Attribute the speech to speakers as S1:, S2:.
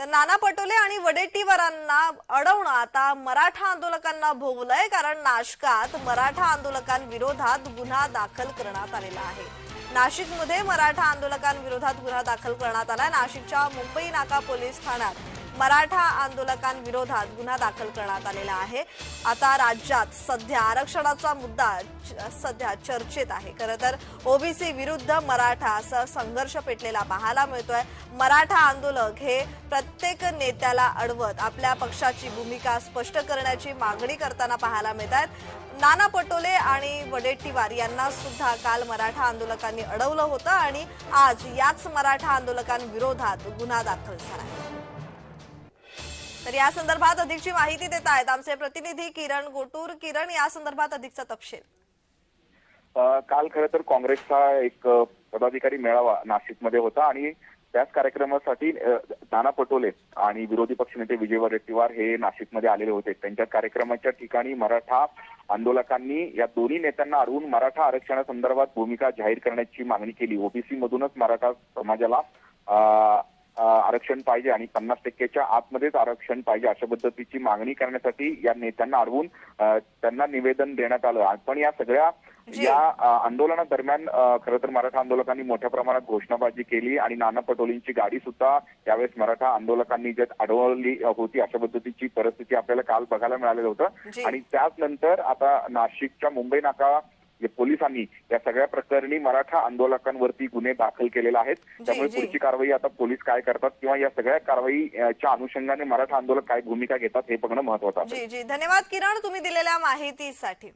S1: तर नाना पटोले आणि वडेट्टीवारांना अडवणं. आता मराठा आंदोलकांना भोवलंय कारण नाशकात मराठा आंदोलकांविरोधात गुन्हा दाखल करण्यात आलेला आहे. नाशिकमध्ये मराठा आंदोलकांविरोधात गुन्हा दाखल करण्यात आलाय. नाशिकच्या मुंबई नाका पोलीस ठाण्यात मराठा आंदोलकांविरोधात गुन्हा दाखल करण्यात आलेला आहे. आता राज्यात सध्या आरक्षणाचा मुद्दा च- सध्या चर्चेत आहे. खरं तर ओबीसी विरुद्ध मराठा असं संघर्ष पेटलेला पाहायला मिळतोय. मराठा आंदोलक हे प्रत्येक नेत्याला अडवत आपल्या पक्षाची भूमिका स्पष्ट करण्याची मागणी करताना पाहायला मिळत आहेत. नाना पटोले आणि वडेट्टीवार यांना सुद्धा काल मराठा आंदोलकांनी अडवलं होतं आणि आज याच मराठा आंदोलकांविरोधात गुन्हा दाखल झाला आहे. तर या संदर्भात अधिकची माहिती देत आहेत आमचे प्रतिनिधी किरण गोटूर. किरण या संदर्भात अधिकचा तपशील.
S2: काल खरं तर काँग्रेसचा एक पदाधिकारी मेळावा नाशिकमध्ये होता आणि त्याच कार्यक्रमासाठी नाना पटोले आणि विरोधी पक्षनेते विजय वडेट्टीवार हे नाशिकमध्ये आलेले होते. त्यांच्या कार्यक्रमाच्या ठिकाणी मराठा आंदोलकांनी या दोन्ही नेत्यांना अडवून मराठा आरक्षणासंदर्भात भूमिका जाहीर करण्याची मागणी केली. ओबीसी मधूनच मराठा समाजाला आरक्षण पाहिजे आणि पन्नास टक्केच्या आतमध्येच आरक्षण पाहिजे अशा पद्धतीची मागणी करण्यासाठी या नेत्यांना अडवून त्यांना निवेदन देण्यात आलं पण या सगळ्या
S1: जी.
S2: या आंदोलनादरम्यान खरं तर मराठा आंदोलकांनी मोठ्या प्रमाणात घोषणाबाजी केली आणि नाना पटोलेंची गाडी सुद्धा यावेळेस मराठा आंदोलकांनी जे अडवली होती अशा पद्धतीची परिस्थिती आपल्याला काल बघायला मिळालेलं. होतं आणि त्याच नंतर आता नाशिकच्या मुंबई नाका पोलिसांनी या सगळ्या प्रकरणी मराठा आंदोलकांवरती गुन्हे दाखल केलेले आहेत. त्यामुळे. पुढची कारवाई आता पोलीस काय करतात किंवा या सगळ्या कारवाईच्या अनुषंगाने मराठा आंदोलक काय भूमिका घेतात हे बघणं महत्वाचं आहे
S1: धन्यवाद किरण तुम्ही दिलेल्या माहितीसाठी.